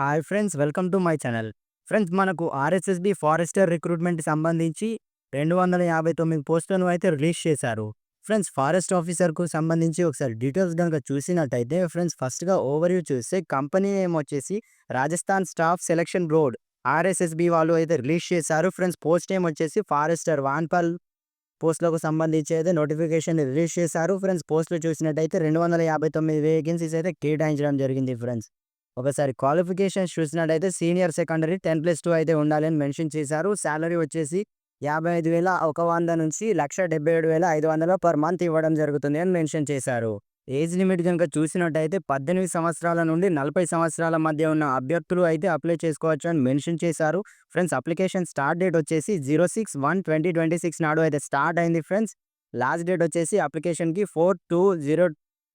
Hi friends welcome to my channel. Friends మనకు RSSB forester recruitment సంబంధించి రెండు వందల యాభై తొమ్మిది పోస్టులను అయితే రిలీజ్ చేశారు. ఫ్రెండ్స్ ఫారెస్ట్ ఆఫీసర్కు సంబంధించి ఒకసారి డీటెయిల్స్ కనుక చూసినట్టయితే ఫ్రెండ్స్ ఫస్ట్గా ఓవర్వ్యూ చూస్తే కంపెనీ నేమ్ వచ్చేసి Rajasthan staff selection board. RSSB వాళ్ళు అయితే రిలీజ్ చేశారు. ఫ్రెండ్స్ పోస్ట్ నేమ్ వచ్చేసి ఫారెస్టర్ వాన్పల్. పోస్టులకు సంబంధించి అయితే నోటిఫికేషన్ రిలీజ్ చేశారు. ఫ్రెండ్స్ పోస్టులు చూసినట్టయితే రెండు వందల యాభై తొమ్మిది వేకెన్సీస్ అయితే కేటాయించడం జరిగింది ఫ్రెండ్స్. ఒకసారి క్వాలిఫికేషన్స్ చూసినట్టయితే senior secondary ten plus two అయితే ఉండాలని మెన్షన్ చేశారు. శాలరీ వచ్చేసి యాభై ఐదు వేల ఒక వంద నుంచి లక్ష డెబ్బై ఏడు వేల ఐదు వందల పర్ మంత్ ఇవ్వడం జరుగుతుంది అని మెన్షన్ చేశారు. ఏజ్ లిమిట్ కనుక చూసినట్టయితే పద్దెనిమిది సంవత్సరాల నుండి నలభై సంవత్సరాల మధ్య ఉన్న అభ్యర్థులు అయితే అప్లై చేసుకోవచ్చు అని మెన్షన్ చేశారు. ఫ్రెండ్స్ అప్లికేషన్ స్టార్ట్ డేట్ వచ్చేసి zero six one twenty twenty six నాడు అయితే స్టార్ట్ అయింది ఫ్రెండ్స్. లాస్ట్ డేట్ వచ్చేసి అప్లికేషన్కి four two zero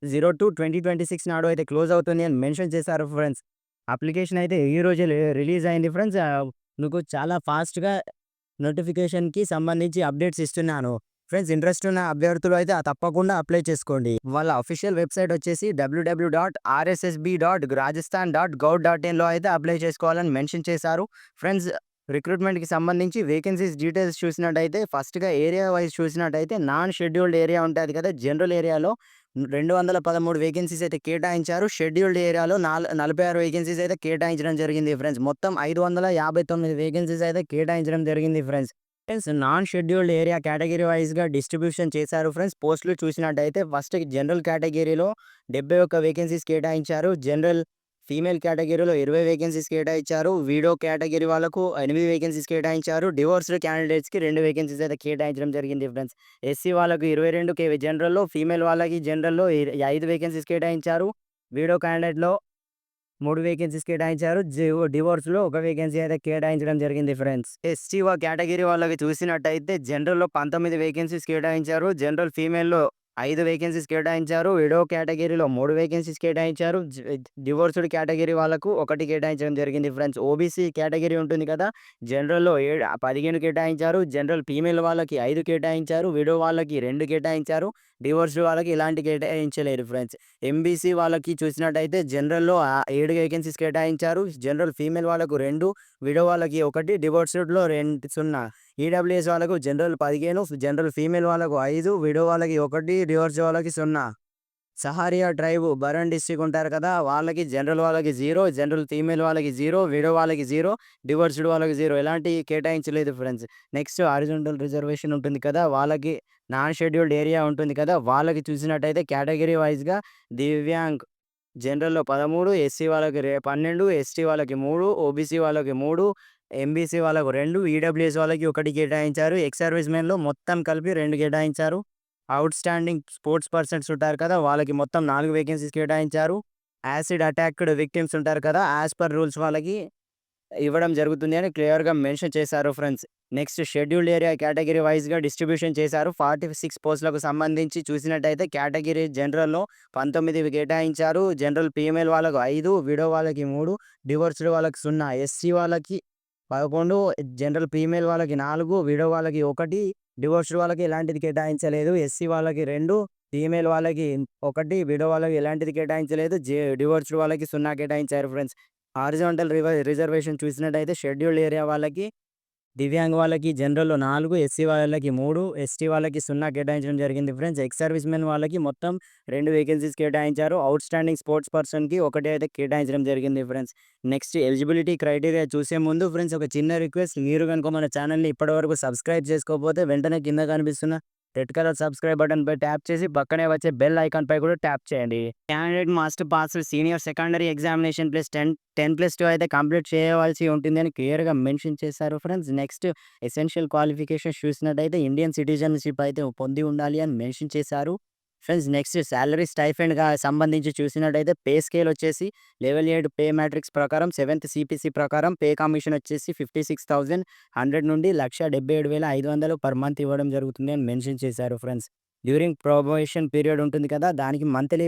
zero two twenty twenty six నాడు అయితే క్లోజ్ అవుతుంది అని మెన్షన్ చేశారు ఫ్రెండ్స్. అప్లికేషన్ అయితే ఈ రోజే రిలీజ్ అయింది ఫ్రెండ్స్. మీకు చాలా ఫాస్ట్గా నోటిఫికేషన్కి సంబంధించి అప్డేట్స్ ఇస్తున్నాను. ఫ్రెండ్స్ ఇంట్రెస్ట్ ఉన్న అభ్యర్థులు అయితే తప్పకుండా అప్లై చేసుకోండి. వాళ్ళ అఫీషియల్ వెబ్సైట్ వచ్చేసి WW dot RSSB dot Rajasthan dot gov dot ఇన్లో అయితే అప్లై చేసుకోవాలని మెన్షన్ చేశారు. ఫ్రెండ్స్ రిక్రూట్మెంట్కి సంబంధించి వేకెన్సీస్ డీటెయిల్స్ చూసినట్టయితే ఫస్ట్గా ఏరియా వైజ్ చూసినట్టయితే నాన్ షెడ్యూల్డ్ ఏరియా ఉంటుంది కదా జనరల్ ఏరియాలో రెండు వందల పదమూడు వేకెన్సీస్ అయితే కేటాయించారు. షెడ్యూల్డ్ ఏరియాలో నాలు నలభై ఆరు వేకెన్సీస్ అయితే కేటాయించడం జరిగింది ఫ్రెండ్స్ మొత్తం ఐదు వందల యాభై తొమ్మిది వేకెన్సీస్ అయితే కేటాయించడం జరిగింది friends friends non scheduled area category వైజ్గా డిస్ట్రిబ్యూషన్ చేశారు ఫ్రెండ్స్ పోస్టులు చూసినట్టయితే ఫస్ట్ జనరల్ కేటగిరీలో డెబ్బై ఒక్క వేకెన్సీస్ కేటాయించారు. జనరల్ ఫీమేల్ కేటగిరీలో ఇరవై వేకెన్సీస్ కేటాయించారు. వీడో కేటగిరీ వాళ్ళకు ఎనిమిది వేకెన్సీస్ కేటాయించారు. డివోర్స్డ్ క్యాండిడేట్స్కి రెండు వేకెన్సీస్ అయితే కేటాయించడం జరిగింది ఫ్రెండ్స్. ఎస్సీ వాళ్ళకు ఇరవై రెండు కే జనరల్లో ఫీమేల్ వాళ్ళకి జనరల్లో ఐదు వేకెన్సీస్ కేటాయించారు. వీడో క్యాండిడేట్లో మూడు వేకెన్సీస్ కేటాయించారు. డివోర్స్లో ఒక వేకెన్సీ అయితే కేటాయించడం జరిగింది ఫ్రెండ్స్. ఎస్టీ కేటగిరీ వాళ్ళకి చూసినట్టయితే జనరల్లో పంతొమ్మిది వేకెన్సీస్ కేటాయించారు. జనరల్ ఫీమేల్లో ఐదు వేకెన్సీస్ కేటాయించారు. విడో కేటగిరీలో మూడు వేకెన్సీస్ కేటాయించారు. డివోర్స్డ్ కేటగిరీ వాళ్ళకు ఒకటి కేటాయించడం జరిగింది ఫ్రెండ్స్. ఓబీసీ కేటగిరీ ఉంటుంది కదా జనరల్లో ఏడు పదిహేను కేటాయించారు. జనరల్ ఫీమేల్ వాళ్ళకి ఐదు కేటాయించారు. విడో వాళ్ళకి రెండు కేటాయించారు. డివోర్స్డ్ వాళ్ళకి ఇలాంటి కేటాయించలేరు ఫ్రెండ్స్. ఎంబీసీ వాళ్ళకి చూసినట్టయితే జనరల్లో ఏడు వేకెన్సీస్ కేటాయించారు. జనరల్ ఫీమేల్ వాళ్ళకు రెండు విడో వాళ్ళకి ఒకటి డివోర్స్డ్లో రెండు సున్నా. ఈడబ్ల్యూఎస్ వాళ్ళకు జనరల్ పదిహేను జనరల్ ఫీమేల్ వాళ్ళకు ఐదు విడో వాళ్ళకి ఒకటి డివోర్స్ వాళ్ళకి సున్నా. సహారియా డ్రైవ్ బరన్ డిస్ట్రిక్ట్ ఉంటారు కదా వాళ్ళకి జనరల్ వాళ్ళకి జీరో జనరల్ ఫీమేల్ వాళ్ళకి జీరో విడో వాళ్ళకి జీరో డివర్స్డ్ వాళ్ళకి జీరో ఎలాంటి కేటాయించలేదు ఫ్రెండ్స్ నెక్స్ట్ హారిజంటల్ రిజర్వేషన్ ఉంటుంది కదా వాళ్ళకి నాన్ షెడ్యూల్డ్ ఏరియా ఉంటుంది కదా వాళ్ళకి చూసినట్టయితే కేటగిరీ వైజ్గా దివ్యాంగ్ జనరల్లో పదమూడు ఎస్సీ వాళ్ళకి రే పన్నెండు ఎస్టీ వాళ్ళకి మూడు ఓబీసీ వాళ్ళకి మూడు ఎంబీసీ వాళ్ళకు రెండు ఈడబ్ల్యూఎస్ వాళ్ళకి ఒకటి కేటాయించారు. ఎక్స్ సర్వీస్ మెన్లో మొత్తం కలిపి రెండు కేటాయించారు. అవుట్ స్టాండింగ్ స్పోర్ట్స్ పర్సన్స్ ఉంటారు కదా వాళ్ళకి మొత్తం నాలుగు వేకెన్సీస్ కేటాయించారు. యాసిడ్ అటాక్డ్ విక్టిమ్స్ ఉంటారు కదా యాజ్ పర్ రూల్స్ వాళ్ళకి ఇవ్వడం జరుగుతుంది అని క్లియర్గా మెన్షన్ చేశారు friends next scheduled area category వైజ్గా డిస్ట్రిబ్యూషన్ చేశారు. ఫార్టీ సిక్స్ పోస్టులకు సంబంధించి చూసినట్టయితే కేటగిరీ జనరల్లో పంతొమ్మిది కేటాయించారు. జనరల్ ఫీమేల్ వాళ్ళకు ఐదు విడో వాళ్ళకి మూడు డివోర్స్డ్ వాళ్ళకి సున్నా ఎస్సీ వాళ్ళకి పదకొండు జనరల్ ఫీమేల్ వాళ్ళకి నాలుగు విడో వాళ్ళకి ఒకటి డివోర్స్డ్ వాళ్ళకి ఎలాంటిది కేటాయించలేదు ఎస్సీ వాళ్ళకి రెండు ఫీమేల్ వాళ్ళకి ఒకటి విడో వాళ్ళకి ఎలాంటిది కేటాయించలేదు జే డివోర్స్డ్ వాళ్ళకి సున్నా కేటాయించారు ఫ్రెండ్స్. హారిజాంటల్ రిజర్వేషన్ చూసినట్టయితే షెడ్యూల్డ్ ఏరియా వాళ్ళకి దివ్యాంగ్ వాళ్ళకి జనరల్లో నాలుగు ఎస్సీ వాళ్ళకి మూడు ఎస్టీ వాళ్ళకి సున్నా కేటాయించడం జరిగింది ఫ్రెండ్స్. ఎక్స్ సర్వీస్ మెన్ వాళ్ళకి మొత్తం రెండు వేకెన్సీస్ కేటాయించారు. అవుట్ స్టాండింగ్ స్పోర్ట్స్ పర్సన్కి ఒకటి అయితే కేటాయించడం జరిగింది ఫ్రెండ్స్. నెక్స్ట్ ఎలిజిబిలిటీ క్రైటీరియా చూసే ముందు ఫ్రెండ్స్ ఒక చిన్న రిక్వెస్ట్ మీరు కనుక మన ఛానల్ని ఇప్పటివరకు సబ్స్క్రైబ్ చేసుకోకపోతే వెంటనే కింద కనిపిస్తున్న రెడ్ కలర్ సబ్స్క్రైబ్ బటన్ పై ట్యాప్ చేసి పక్కనే వచ్చే బెల్ ఐకాన్ పై కూడా ట్యాప్ చేయండి. Candidate must pass senior secondary examination plus ten ten plus two అయితే కంప్లీట్ చేయవలసి ఉంటుంది అని క్లియర్గా మెన్షన్ చేశారు ఫ్రెండ్స్. నెక్స్ట్ ఎసెన్షియల్ క్వాలిఫికేషన్ చూసినట్టయితే ఇండియన్ సిటిజన్షిప్ అయితే పొంది ఉండాలి అని మెన్షన్ చేశారు. ఫ్రెండ్స్ నెక్స్ట్ శాలరీ స్టైఫెండ్గా సంబంధించి చూసినట్టయితే పే స్కేల్ వచ్చేసి లెవెల్ ఎయిట్ పే మ్యాట్రిక్స్ ప్రకారం సెవెంత్ సిపిసి ప్రకారం పే కమిషన్ వచ్చేసి ఫిఫ్టీ సిక్స్ థౌజండ్ హండ్రెడ్ నుండి లక్ష డెబ్బై ఏడు వేల ఐదు వందలు పర్ మంత్ ఇవ్వడం జరుగుతుంది అని మెన్షన్ చేశారు ఫ్రెండ్స్. డ్యూరింగ్ ప్రొబోషన్ పీరియడ్ ఉంటుంది కదా దానికి మంత్లీ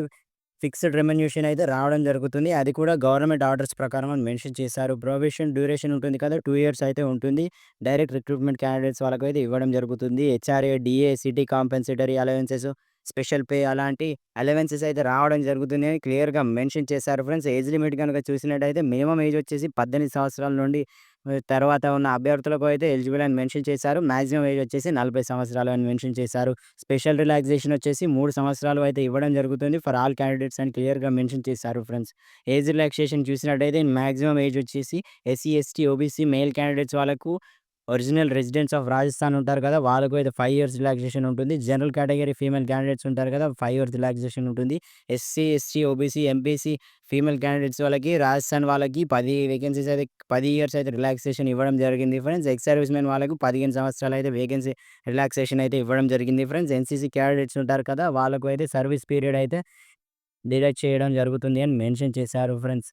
ఫిక్స్డ్ రెమ్యునేషన్ అయితే రావడం జరుగుతుంది. అది కూడా గవర్నమెంట్ ఆర్డర్స్ ప్రకారం అని మెన్షన్ చేశారు. ప్రొబేషన్ డ్యూరేషన్ ఉంటుంది కదా టూ ఇయర్స్ అయితే ఉంటుంది. డైరెక్ట్ రిక్రూట్మెంట్ క్యాండిడేట్స్ వాళ్ళకి అయితే ఇవ్వడం జరుగుతుంది. HRA DA city compensatory allowances special pay అలాంటి అలవెన్సెస్ అయితే రావడం జరుగుతుంది అని క్లియర్‌గా మెన్షన్ చేశారు ఫ్రెండ్స్. ఏజ్ లిమిట్ కనుక చూసినట్టయితే మినిమమ్ ఏజ్ వచ్చేసి 18 సంవత్సరాల నుండి తర్వాత ఉన్న అభ్యర్థులకు అయితే ఎలిజిబుల్ అని మెన్షన్ చేశారు. మ్యాక్సిమం ఏజ్ వచ్చేసి 40 సంవత్సరాలు అని మెన్షన్ చేశారు. స్పెషల్ రిలాక్సేషన్ వచ్చేసి మూడు సంవత్సరాలు అయితే ఇవ్వడం జరుగుతుంది ఫర్ ఆల్ క్యాండిడేట్స్ అని క్లియర్‌గా మెన్షన్ చేశారు ఫ్రెండ్స్. ఏజ్ రిలాక్సేషన్ చూసినట్టయితే మ్యాక్సిమం ఏజ్ వచ్చేసి SC, ST, OBC male candidates వాళ్ళకు ఒరిజినల్ రెసిడెంట్స్ ఆఫ్ రాజస్థాన్ ఉంటారు కదా! వాళ్ళకు అయితే ఫైవ్ ఇయర్స్ రిలాక్సేషన్ ఉంటుంది. జనరల్ కేటగిరీ ఫీమేల్ క్యాండిడేట్స్ ఉంటారు కదా! ఫైవ్ ఇయర్స్ రిలాక్సేషన్ ఉంటుంది. SC, ST, OBC, MPC female candidates వాళ్ళకి రాజస్థాన్ వాళ్ళకి పది వేకెన్సీస్ అయితే పది ఇయర్స్ అయితే రిలాక్సేషన్ ఇవ్వడం జరిగింది ఫ్రెండ్స్. ఎక్స్ సర్వీస్ మెన్ వాళ్ళకు 15 సంవత్సరాలు అయితే వేకెన్సీ రిలాక్సేషన్ అయితే ఇవ్వడం జరిగింది ఫ్రెండ్స్. ఎన్‌సీసీ క్యాండిడేట్స్ ఉంటారు కదా! వాళ్ళకు అయితే సర్వీస్ పీరియడ్ అయితే డిడక్ట్ చేయడం జరుగుతుంది అని మెన్షన్ చేశారు ఫ్రెండ్స్.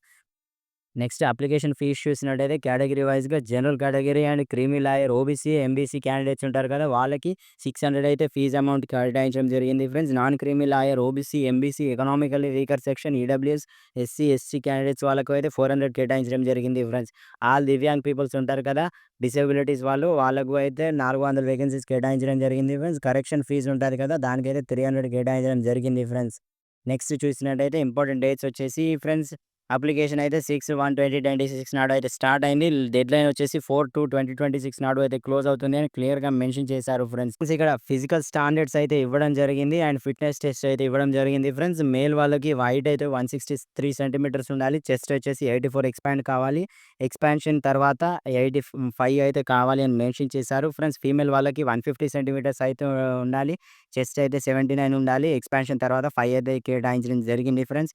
నెక్స్ట్ అప్లికేషన్ ఫీజు చూసినట్టయితే కేటగిరీ వైస్‌గా general category and creamy layer OBC, MBC candidates ఉంటారు కదా! వాళ్ళకి 600 అయితే ఫీజ్ అమౌంట్ కేటాయించడం జరిగింది friends. Non creamy layer OBC, MBC, economically weaker section, EWS, SC, SC candidates వాళ్ళకు అయితే 400 కేటాయించడం జరిగింది ఫ్రెండ్స్. ఆల్ దివ్యాంగ్ పీపుల్స్ ఉంటారు కదా! డిసేబిలిటీస్ వాళ్ళు వాళ్ళకు అయితే 400 వేకెన్సీస్ కేటాయించడం జరిగింది ఫ్రెండ్స్. కరెక్షన్ ఫీజు ఉంటుంది కదా! దానికైతే 300 కేటాయించడం జరిగింది ఫ్రెండ్స్. నెక్స్ట్ చూసినట్టయితే ఇంపార్టెంట్ డేట్స్ వచ్చేసి ఫ్రెండ్స్ అప్లికేషన్ అయితే 6/1/2026 నాడు అయితే స్టార్ట్ అయింది. డెడ్ లైన్ వచ్చేసి 4/2/2026 నాడు అయితే క్లోజ్ అవుతుంది అని క్లియర్‌గా మెన్షన్ చేశారు ఫ్రెండ్స్. ఇక్కడ ఫిజికల్ స్టాండర్డ్స్ అయితే ఇవ్వడం జరిగింది. అండ్ ఫిట్‌నెస్ టెస్ట్ అయితే ఇవ్వడం జరిగింది ఫ్రెండ్స్. మేల్ వాళ్ళకి హైట్ అయితే 163 సెంటీమీటర్స్ ఉండాలి. చెస్ట్ వచ్చేసి 84 ఎక్స్‌పాండ్ కావాలి. ఎక్స్‌పాన్షన్ తర్వాత 85 అయితే కావాలి అని మెన్షన్ చేశారు ఫ్రెండ్స్. ఫీమేల్ వాళ్ళకి 150 సెంటీమీటర్స్ అయితే ఉండాలి. చెస్ట్ అయితే 79 ఉండాలి. ఎక్స్‌పాన్షన్ తర్వాత ఫైవ్ అయితే కేటాయించడం జరిగింది ఫ్రెండ్స్.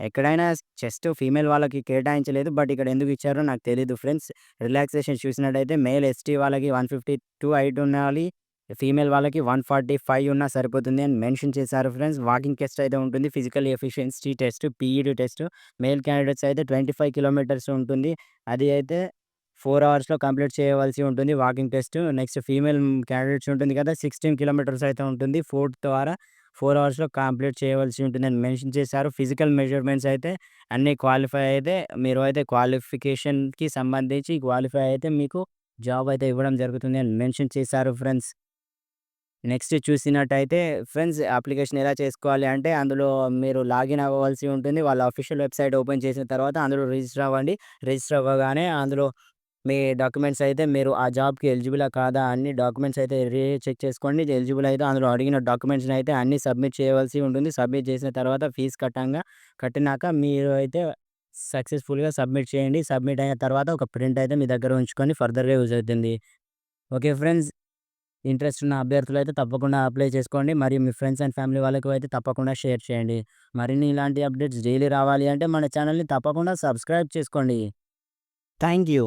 ఎక్కడైనా చెస్ట్ ఫీమేల్ వాళ్ళకి కేటాయించలేదు. బట్ ఇక్కడ ఎందుకు ఇచ్చారో నాకు తెలియదు ఫ్రెండ్స్. రిలాక్సేషన్ చూసినట్టయితే మేల్ ఎస్టీ వాళ్ళకి 152 హైట్ ఉండాలి. ఫీమేల్ వాళ్ళకి 145 ఉన్నా సరిపోతుంది అని మెన్షన్ చేశారు ఫ్రెండ్స్. వాకింగ్ టెస్ట్ అయితే ఉంటుంది. Physical efficiency test, PED test. Male candidates అయితే 25 కిలోమీటర్స్ ఉంటుంది. అది అయితే ఫోర్ అవర్స్‌లో కంప్లీట్ చేయవలసి ఉంటుంది walking test. Next female candidates ఉంటుంది కదా! 16 కిలోమీటర్స్ అయితే ఉంటుంది. ఫోర్త్ ద్వారా ఫోర్ అవర్స్‌లో కంప్లీట్ చేయవలసి ఉంటుందని మెన్షన్ చేశారు. ఫిజికల్ మెజర్‌మెంట్స్ అయితే అన్నీ క్వాలిఫై అయితే మీరు అయితే క్వాలిఫికేషన్‌కి సంబంధించి క్వాలిఫై అయితే మీకు జాబ్ అయితే ఇవ్వడం జరుగుతుంది అని మెన్షన్ చేశారు ఫ్రెండ్స్. నెక్స్ట్ చూసినట్టయితే ఫ్రెండ్స్ అప్లికేషన్ ఎలా చేసుకోవాలి అంటే అందులో మీరు లాగిన్ అవ్వవలసి ఉంటుంది. వాళ్ళ అఫీషియల్ వెబ్‌సైట్ ఓపెన్ చేసిన తర్వాత అందులో రిజిస్టర్ అవ్వండి. రిజిస్టర్ అవ్వగానే అందులో మీ డాక్యుమెంట్స్ అయితే మీరు ఆ జాబ్‌కి ఎలిజిబులా కాదా అన్ని డాక్యుమెంట్స్ అయితే రీ చెక్ చేసుకోండి. ఎలిజిబుల్ అయితే అందులో అడిగిన డాక్యుమెంట్స్‌ని అయితే అన్ని సబ్మిట్ చేయవలసి ఉంటుంది. సబ్మిట్ చేసిన తర్వాత ఫీజు కట్టంగా కట్టినాక మీరు అయితే సక్సెస్‌ఫుల్‌గా సబ్మిట్ చేయండి. సబ్మిట్ అయిన తర్వాత ఒక ప్రింట్ అయితే మీ దగ్గర ఉంచుకొని ఫర్దర్‌గా యూజ్ అవుతుంది. Okay friends. ఇంట్రెస్ట్ ఉన్న అభ్యర్థులు అయితే తప్పకుండా అప్లై చేసుకోండి. మరియు మీ ఫ్రెండ్స్ అండ్ ఫ్యామిలీ వాళ్ళకు అయితే తప్పకుండా షేర్ చేయండి. మరిన్ని ఇలాంటి అప్డేట్స్ డైలీ రావాలి అంటే మన ఛానల్ని తప్పకుండా సబ్స్క్రైబ్ చేసుకోండి. Thank you.